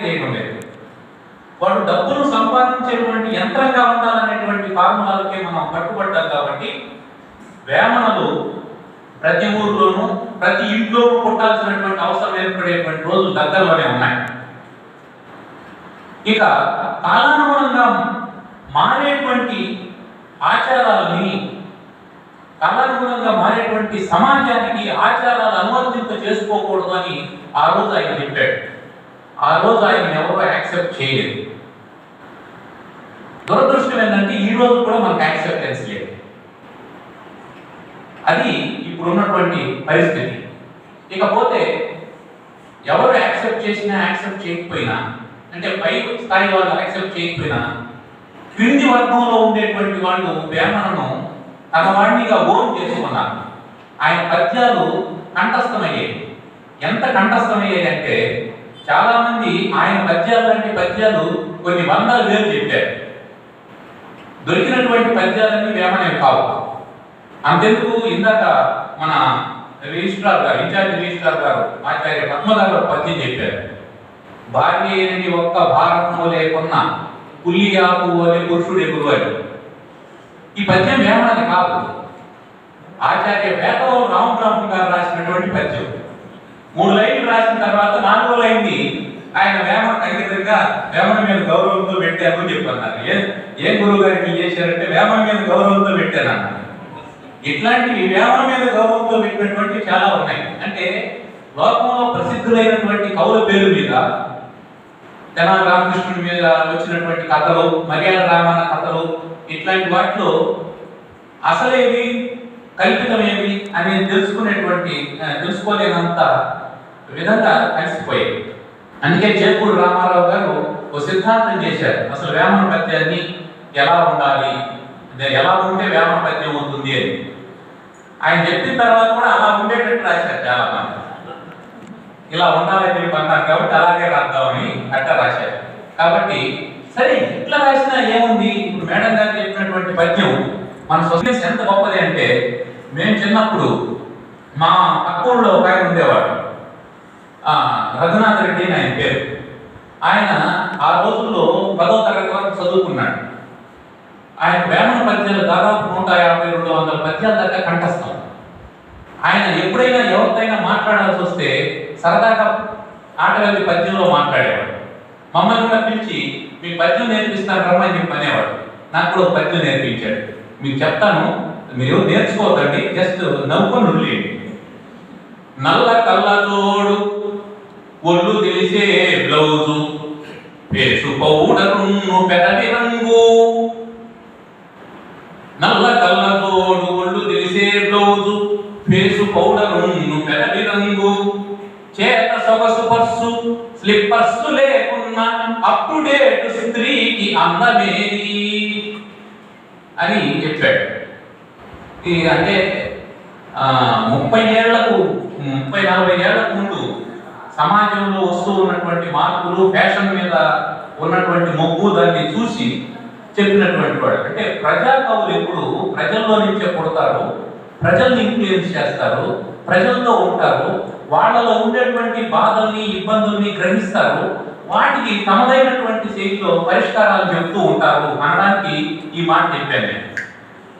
చేయడం వాడు డబ్బును సంపాదించేటువంటి యంత్రంగా ఉండాలనేటువంటి ఫార్ములాలకే మనం కట్టుబడ్డాం కాబట్టి వేమనలు ప్రతి ఊర్లోనూ ప్రతి ఇంట్లో పుట్టాల్సినటువంటి అవసరం ఏర్పడేటువంటి రోజులు దగ్గరలోనే ఉన్నాయి. ఇక కాలానుగుణంగా మారేటువంటి ఆచారాలని కాలానుగుణంగా మారేటువంటి సమాజానికి ఆచారాలు అనువర్తింప చేసుకోకూడదు అని ఆ రోజు ఆయన చెప్పాడు. ఆ రోజు ఆయన ఎవరో యాక్సెప్ట్ చేయలేదు. దురదృష్టం ఏంటంటే ఈ రోజు కూడా మనకు యాక్సెప్టెన్స్ లేదు. అది ఇప్పుడు ఉన్నటువంటి పరిస్థితి. ఇకపోతే ఎవరు యాక్సెప్ట్ చేసినా యాక్సెప్ట్ చేయకపోయినా అంటే పై స్థాయి వాళ్ళు యాక్సెప్ట్ చేయకపోయినా క్రింది వర్గంలో ఉండేటువంటి వాళ్ళు వేమనను తన వాడినిగా ఓన్ చేసుకున్నారు. ఆయన పద్యాలు కంఠస్థమయ్యాయి. ఎంత కంఠస్థమయ్యాయి అంటే చాలా మంది ఆయన పద్యాలు లాంటి పద్యాలు కొన్ని వందల వేలు చెప్పారు. దొరికినటువంటి పద్యాలన్నీ వేమనే కావు. అంతెందుకు ఇందాక మన రిజిస్ట్రార్ గారు ఇన్ఛార్జ్ రిజిస్ట్రార్ గారు ఆచార్య పద్మగారు పద్యం చెప్పారు. భార్య అయినని ఒక్క భారతము లేకున్న పుల్లియాపు అనే పురుషుడు ఎగురువాడు. ఈ పద్యం వేమనది కాదు. ఆచార్య వేదవరం రామబ్రాహ్మణ్ గారు రాసినటువంటి పద్యం. మూడు లైన్లు రాసిన తర్వాత నాలుగో లైన్ది వేమన మీద గౌరవంతో పెట్టారు అని చెప్పన్నారు. ఏ ఏ గురువు గారికి చేశారంటే వేమన మీద గౌరవంతో పెట్టాను ఇట్లాంటివి వేమన మీద గౌరవంతో పెట్టినటువంటి చాలా ఉన్నాయి. అంటే లోకంలో ప్రసిద్ధులైనటువంటి కవుల పేరు మీద తెనాలి రామకృష్ణుడి మీద వచ్చినటువంటి కథలు మర్యాద రామాన కథలు ఇట్లాంటి వాటిలో అసలేవి కల్పితమేవి అనేది తెలుసుకునేటువంటి తెలుసుకోలేనంత విధంగా కలిసిపోయాయి. అందుకే చేకూరు రామారావు గారు ఒక సిద్ధాంతం చేశారు. అసలు వేమన పద్యాన్ని ఎలా ఉండాలి? ఎలా ఉంటే వేమన పద్యం అవుతుంది అని. ఆయన చెప్పిన తర్వాత కూడా అలా ఉండేటట్టు రాశారు చాలా మంది. ఇలా ఉండాలని చెప్పి అన్నారు కాబట్టి అలాగే రాద్దామని అట్లా రాశారు. కాబట్టి సరే ఇట్లా రాసినా ఏముంది? ఇప్పుడు మేడం గారు చెప్పినటువంటి పద్యం మన సొసైటీ ఎంత గొప్పది అంటే మేము చిన్నప్పుడు మా పక్కూళ్ళలో ఒక ఆయన ఉండేవాడు. రఘునాథ్ రెడ్డి అని ఆయన పేరు. ఆయన ఆ రోజుల్లో పదో తరగతి వరకు చదువుకున్నాడు. ఆయన వేమన పద్యాలు దాదాపు నూట యాభై రెండు వందల పద్యాల దాకా కంఠస్థం. ఆయన ఎప్పుడైనా ఎవరికైనా మాట్లాడాల్సి వస్తే సరదాగా ఆటగారి పద్యంలో మాట్లాడేవాడు. మమ్మల్ని కూడా పిలిచి మీ పద్యం నేర్పిస్తాను రమ్మని చెప్పి అనేవాడు. నాకు కూడా ఒక పద్యం నేర్పించాడు. మీకు చెప్తాను మీరు నేర్చుకోవద్దండి జస్ట్ నవ్వుకొని వదిలేయండి. నల్ల కల్లాతో ఒళ్ళు తెలిసే బ్లౌజు పేసు పౌడరును పెదవి రంగు. నల్ల కళ్ళతోడు ఒళ్ళు తెలిసే బ్లౌజు ఫేసు పౌడరును పెదవి రంగు. చేత సొగసు పర్సు స్లిప్పర్స్ లేకున్నా అప్ టు డేట్ స్త్రీకి అందమేది అని చెప్పాడు. అంటే ఆ, ముప్పై ఏళ్ళకు ముప్పై నలభై ఏళ్ళ సమాజంలో వస్తూ ఉన్నటువంటి మార్పులు ఫ్యాషన్ మీద ఉన్నటువంటి మొగ్గు దాన్ని చూసి చెప్పినటువంటి వాడు అంటే ప్రజా కవులు ఎప్పుడు ప్రజల్లో నుంచే పుడతారు ప్రజల్ని ఇన్ఫ్లుయెన్స్ చేస్తారు ప్రజల్లో ఉంటారు వాళ్ళలో ఉండేటువంటి బాధల్ని ఇబ్బందుల్ని గ్రహిస్తారు వాటికి తమదైనటువంటి శైలిలో పరిష్కారాలు చెబుతూ ఉంటారు అనడానికి ఈ మాట చెప్పాను నేను.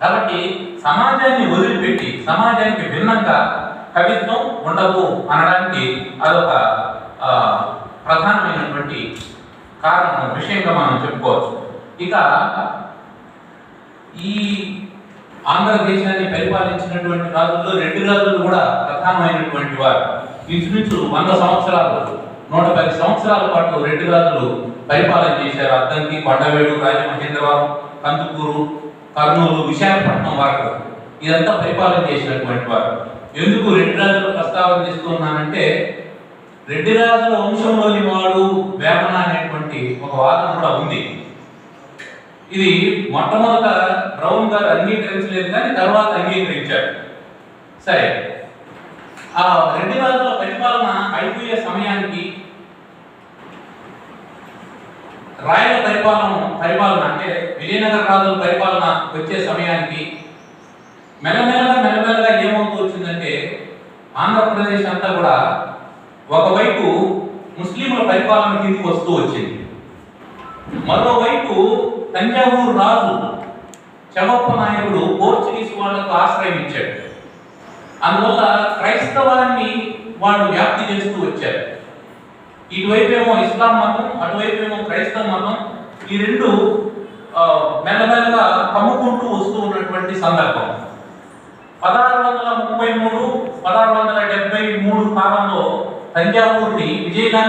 కాబట్టి సమాజాన్ని వదిలిపెట్టి సమాజానికి భిన్నంగా కవిత్వం ఉండదు అనడానికి అదొక ప్రధానమైనటువంటి కారణం విషయంగా మనం చెప్పుకోవచ్చు. ఇక ఈ ఆంధ్రదేశాన్ని పరిపాలించినటువంటి రాజుల్లో రెండు రాజులు కూడా ప్రధానమైనటువంటి వారు. ఇంచుమించు వంద సంవత్సరాలు నూట పది సంవత్సరాల పాటు రెండు రాజులు పరిపాలన చేశారు. అద్దంకి కొండవేడు రాజమహేంద్రవరం కందుకూరు కర్నూలు విశాఖపట్నం వరకు ఇదంతా పరిపాలన చేసినటువంటి వారు. ఎందుకు రెడ్డి రాజుల ప్రస్తావన చేస్తున్నానంటే రెడ్డి రాజుల వంశంలోని వాడు వేమన అనేటువంటి ఒక వాదన కూడా ఉంది. ఇది మొట్టమొదట బ్రౌన్ గారు అంగీకరించలేదు కానీ తర్వాత అంగీకరించారు. సరే ఆ రెడ్డి రాజుల పరిపాలన అయిపోయే సమయానికి రాయల పరిపాలన పరిపాలన అంటే విజయనగర రాజుల పరిపాలన వచ్చే సమయానికి మెల్లమెల్లగా మెల్లమెల్లగా ఏమవుతూ వచ్చింది ఆంధ్రప్రదేశ్ అంతా కూడా ఒకవైపు ముస్లింల పరిపాలన కిందికి వస్తూ వచ్చింది. మరోవైపు తంజావూరు రాజు చెవప్ప నాయకుడు పోర్చుగీస్ వాళ్ళకు ఆశ్రయం ఇచ్చాడు. అందువల్ల క్రైస్తవాన్ని వాళ్ళు వ్యాప్తి చేస్తూ వచ్చారు. ఇటువైపేమో ఇస్లాం మతం అటువైపేమో క్రైస్తవ మతం ఈ రెండు మెల్లమెల్లగా కమ్ముకుంటూ వస్తూ ఉన్నటువంటి సందర్భం. పదహారు వందల ముప్పై మూడు పదహారు వందల డెబ్బై మూడు కాలంలో తంజావూరుని విజయనగర